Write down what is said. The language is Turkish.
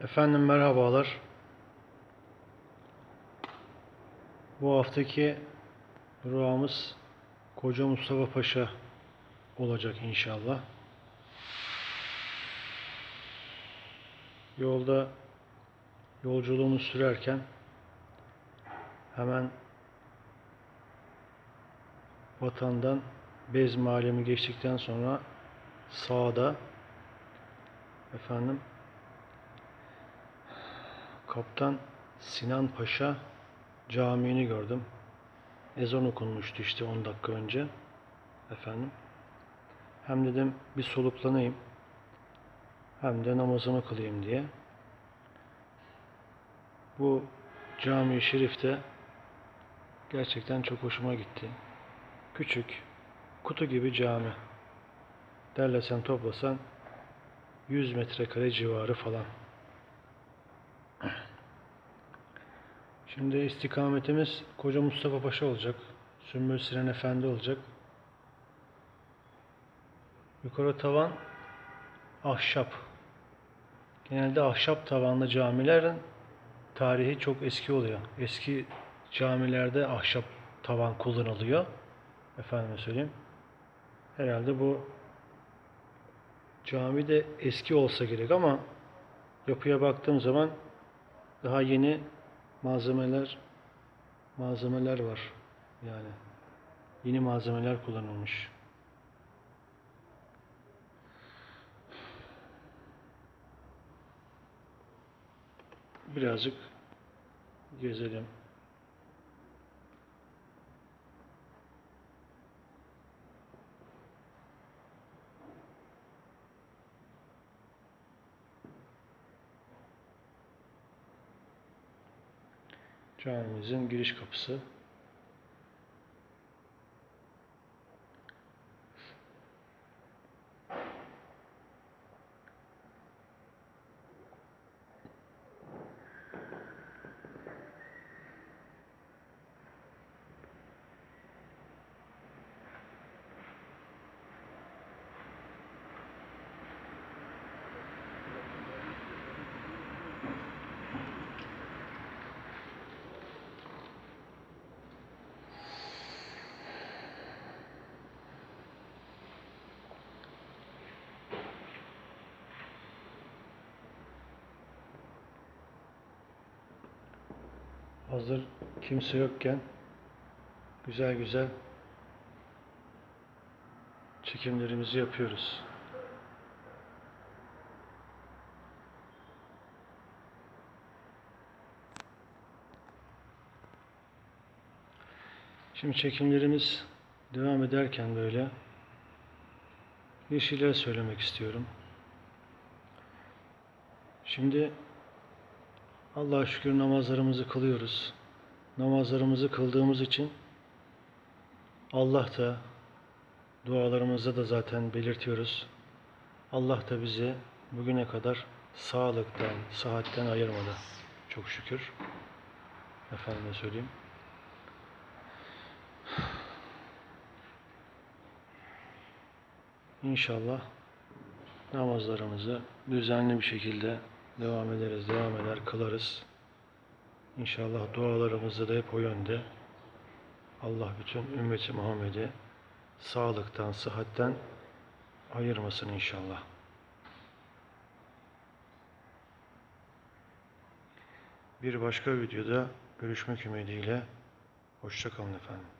Efendim merhabalar. Bu haftaki durağımız Koca Mustafa Paşa olacak inşallah. Yolda yolculuğumu sürerken hemen vatandan Bez Mahallemi geçtikten sonra sağda efendim Kaptan Sinan Paşa Camii'ni gördüm. Ezan okunmuştu işte 10 dakika önce. Efendim. Hem dedim bir soluklanayım. Hem de namazımı kılayım diye. Bu cami-i şerifte gerçekten çok hoşuma gitti. Küçük, kutu gibi cami. Derlesen toplasan 100 metrekare civarı falan. Şimdi istikametimiz Koca Mustafa Paşa olacak. Sümbül Siren Efendi olacak. Yukarı tavan ahşap. Genelde ahşap tavanlı camilerin tarihi çok eski oluyor. Eski camilerde ahşap tavan kullanılıyor. Efendime söyleyeyim. Herhalde bu cami de eski olsa gerek ama yapıya baktığım zaman daha yeni malzemeler malzemeler var yani yeni malzemeler kullanılmış. Birazcık gezelim. Camimizin giriş kapısı. Hazır kimse yokken güzel güzel çekimlerimizi yapıyoruz. Şimdi çekimlerimiz devam ederken böyle bir şeyler söylemek istiyorum. Şimdi Allah'a şükür namazlarımızı kılıyoruz. Namazlarımızı kıldığımız için Allah da dualarımızda da zaten belirtiyoruz. Allah da bizi bugüne kadar sağlıktan, sıhhatten ayırmadı. Çok şükür. Efendime söyleyeyim. İnşallah namazlarımızı düzenli bir şekilde devam ederiz, devam eder, kılarız. İnşallah dualarımızda da hep o yönde. Allah bütün ümmeti Muhammed'i sağlıktan, sıhhatten ayırmasın inşallah. Bir başka videoda görüşmek ümidiyle. Hoşçakalın efendim.